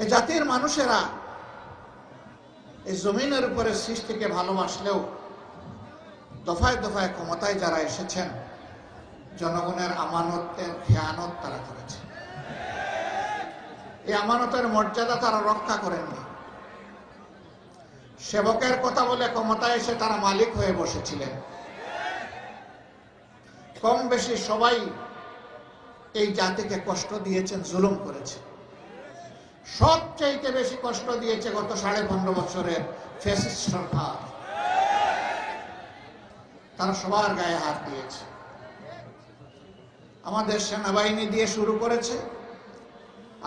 এই জাতির মানুষেরা এই জমিনের উপরে সৃষ্টিকে ভালোবাসলেও দফায় দফায় ক্ষমতায় যারা এসেছেন, জনগণের আমানতের খেয়ানত তারা করেছে। এই আমানতের মর্যাদা তারা রক্ষা করেননি। সেবকের কথা বলে ক্ষমতায় এসে তারা মালিক হয়ে বসেছিলেন। কম বেশি সবাই এই জাতিকে কষ্ট দিয়েছেন, জুলুম করেছে। সবচাইতে বেশি কষ্ট দিয়েছে গত সাড়ে পনেরো বছরের ফেসিস্ট সরকার। তারা সবার গায়ে হাত দিয়েছে। আমাদের সেনাবাহিনী দিয়ে শুরু করেছে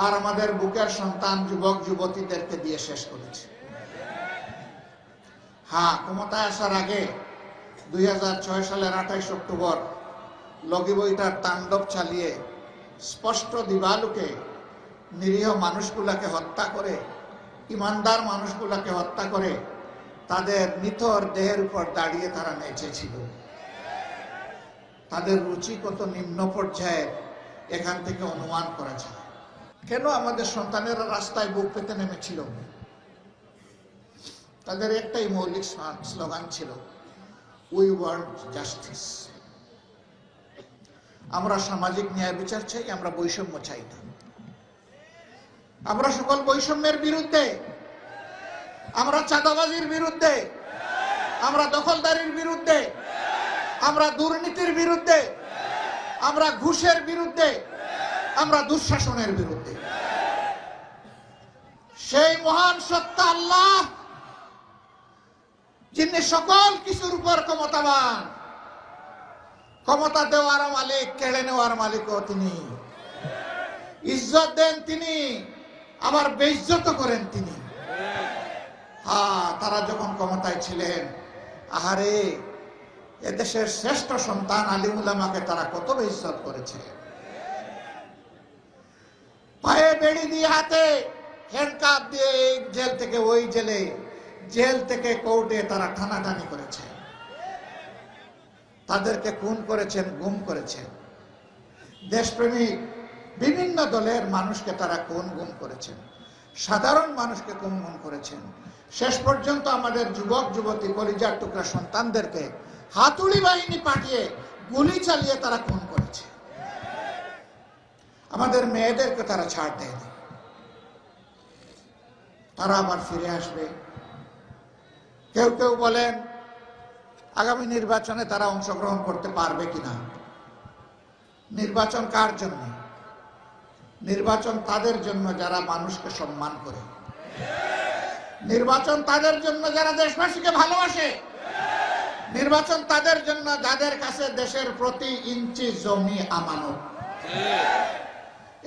আর আমাদের বুকের সন্তান, যুবক, যুবতীদেরকে দিয়ে শেষ করেছে। হ্যাঁ ক্ষমতায় আসার আগে দুই ছয় সালের আঠাইশ অক্টোবর লগি বইটার তাণ্ডব চালিয়ে স্পষ্ট দিবালুকে নিরীহ মানুষগুলাকে হত্যা করে, ইমানদার মানুষগুলাকে হত্যা করে, তাদের নিথর দেহের উপর দাঁড়িয়ে তারা নেচেছিল তাদের রুচি কত নিম্ন পর্যায়ে এখান থেকে অনুমান করা যায়। কেন আমাদের সন্তানেরা রাস্তায় বুক পেতে নেমেছিল? তাদের একটাই মৌলিক স্লোগান ছিল উই ওয়ান্ট জাস্টিস আমরা সামাজিক ন্যায় বিচার চাই, আমরা বৈষম্য চাই না আমরা সকল বৈষম্যের বিরুদ্ধে, আমরা চাঁদাবাজির বিরুদ্ধে, আমরা দখলদারির বিরুদ্ধে, আমরা দুর্নীতির বিরুদ্ধে, আমরা ঘুষের বিরুদ্ধে, আমরা দুঃশাসনের বিরুদ্ধে। সেই মহান সত্তা আল্লাহ, যিনি সকল কিছুর উপর ক্ষমতাবান, ক্ষমতা দেওয়ার মালিক, কেড়ে নেওয়ার মালিকও তিনি। ইজ্জত দেন তিনি। আবার বেইজ্জত করেন তিনি। হ্যাঁ তারা যখন ক্ষমতায় ছিলেন, আহারে, এদেশের শ্রেষ্ঠ সন্তান আলিমুল্লামাকে তারা কত বেইজ্জত করেছে পায়ে বেড়ি দিয়ে হাতে হ্যান্ডকাপ দিয়ে এই জেল থেকে ওই জেলে, জেল থেকে কোর্টে তারা টানাটানি করেছে। তাদেরকে খুন করেছেন, গুম করেছেন। দেশপ্রেমিক বিভিন্ন দলের মানুষকে তারা কোন গুম করেছেন? সাধারণ মানুষকে কোন গুম করেছেন? শেষ পর্যন্ত আমাদের যুবক, যুবতী, কলিজার টুকরা সন্তানদেরকে হাতুড়ি বাহিনী পাঠিয়ে গুলি চালিয়ে তারা খুন করেছে। আমাদের মেয়েদেরকে তারা ছাড় দেয়নি। তারা আবার ফিরে আসবে। কেউ কেউ বলেন, আগামী নির্বাচনে তারা অংশগ্রহণ করতে পারবে কিনা? নির্বাচন কার জন্য? নির্বাচন তাদের জন্য যারা মানুষকে সম্মান করে। নির্বাচন তাদের জন্য যারা দেশবাসীকে ভালোবাসে। নির্বাচন তাদের জন্য যাদের কাছে দেশের প্রতি ইঞ্চি জমি আমানত।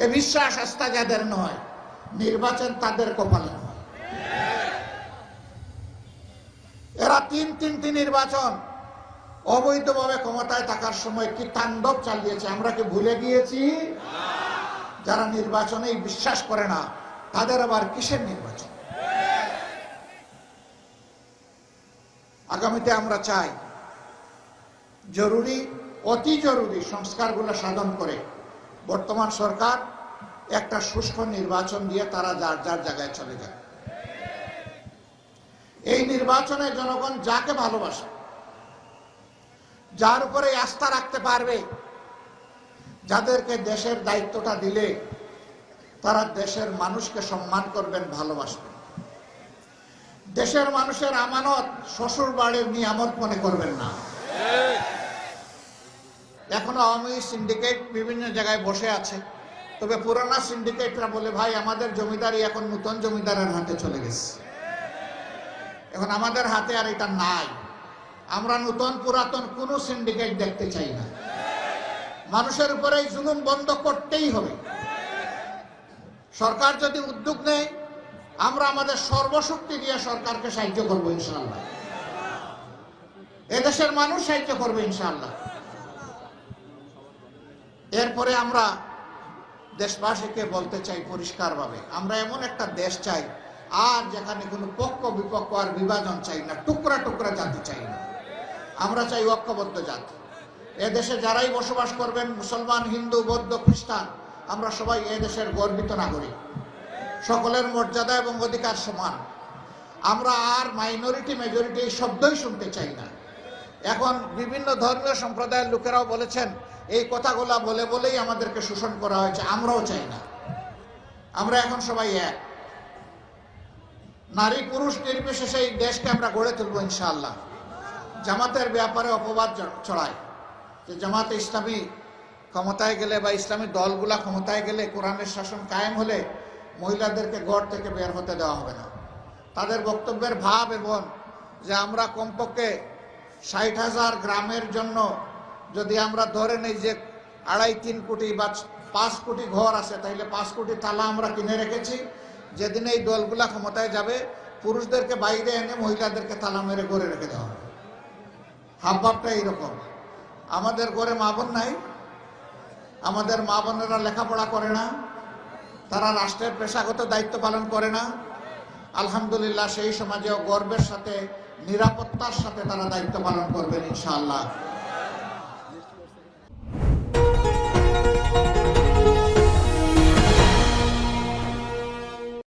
এ বিশ্বাস আস্থা যাদের নয়, নির্বাচন তাদের কপালে নয়। এরা তিন তিনটি নির্বাচন অবৈধভাবে ক্ষমতায় থাকার সময় কি তাণ্ডব চালিয়েছে আমরা কি ভুলে গিয়েছি? যারা নির্বাচনেই বিশ্বাস করে না, তাদের আবার কিসের নির্বাচন? আগামীতে আমরা চাই জরুরি, অতি জরুরি সংস্কারগুলো সাধন করে বর্তমান সরকার একটা সুষ্ঠু নির্বাচন দিয়ে তারা যার যার জায়গায় চলে যায় এই নির্বাচনে জনগণ যাকে ভালোবাসে, যার উপরে আস্থা রাখতে পারবে যাদেরকে দেশের দায়িত্বটা দিলে তারা দেশের মানুষকে সম্মান করবেন, ভালোবাসবেন। দেশের মানুষের আমানত শ্বশুর বাড়ির নিয়ামত মনে করবেন না। এখনও আওয়ামী সিন্ডিকেট বিভিন্ন জায়গায় বসে আছে। তবে পুরানা সিন্ডিকেটরা বলে, ভাই, আমাদের জমিদারি এখন নতুন জমিদারের হাতে চলে গেছে। এখন আমাদের হাতে আর এটা নাই। আমরা নতুন পুরাতন কোনো সিন্ডিকেট দেখতে চাই না। মানুষের উপরে এই জুলুম বন্ধ করতেই হবে। সরকার যদি উদ্যোগ নেয়, আমরা আমাদের সর্বশক্তি দিয়ে সরকারকে সাহায্য করব ইনশাল্লাহ এদেশের মানুষ সাহায্য করবে ইনশাল্লাহ এরপরে আমরা দেশবাসীকে বলতে চাই পরিষ্কারভাবে, আমরা এমন একটা দেশ চাই, আর যেখানে কোনো পক্ষ বিপক্ষ আর বিভাজন চাই না, টুকরা টুকরা জাতি চাই না। আমরা চাই ঐক্যবদ্ধ জাতি। এদেশে যারাই বসবাস করবেন, মুসলমান, হিন্দু, বৌদ্ধ, খ্রিস্টান, আমরা সবাই এদেশের গর্বিত নাগরিক। সকলের মর্যাদা এবং অধিকার সমান। আমরা আর মাইনরিটি মেজরিটি এই শব্দই শুনতে চাই না। এখন বিভিন্ন ধর্মীয় সম্প্রদায়ের লোকেরাও বলেছেন, এই কথাগুলা বলে বলেই আমাদেরকে শোষণ করা হয়েছে, আমরাও চাই না। আমরা এখন সবাই এক। নারী পুরুষ নির্বিশেষে এই দেশকে আমরা গড়ে তুলবো ইনশাআল্লাহ। জামাতের ব্যাপারে অপবাদ ছড়ায়। যে জামাতে ইসলামী ক্ষমতায় গেলে বা ইসলামী দলগুলা ক্ষমতায় গেলে কোরআনের শাসন কায়েম হলে মহিলাদেরকে গড় থেকে বের হতে দেওয়া হবে না। তাদের বক্তব্যের ভাব এবং যে আমরা কমপক্ষে ষাট হাজার গ্রামের জন্য যদি আমরা ধরে নেই যে আড়াই, তিন কোটি বা পাঁচ কোটি ঘর আছে, তাইলে পাঁচ কোটি তালা আমরা কিনে রেখেছি। যেদিন এই দলগুলা ক্ষমতায় যাবে, পুরুষদেরকে বাইরে এনে মহিলাদেরকে তালা মেরে গড়ে রেখে দেওয়া হবে। হাবভাবটা এইরকম আমাদের ঘরে মা বোন নাই। আমাদের মা বোনেরা লেখাপড়া করে না। তারা রাষ্ট্রের পেশাগত দায়িত্ব পালন করে না। আলহামদুলিল্লাহ সেই সমাজেও গর্বের সাথে, নিরাপত্তার সাথে তারা দায়িত্ব পালন করবেন ইনশাআল্লাহ।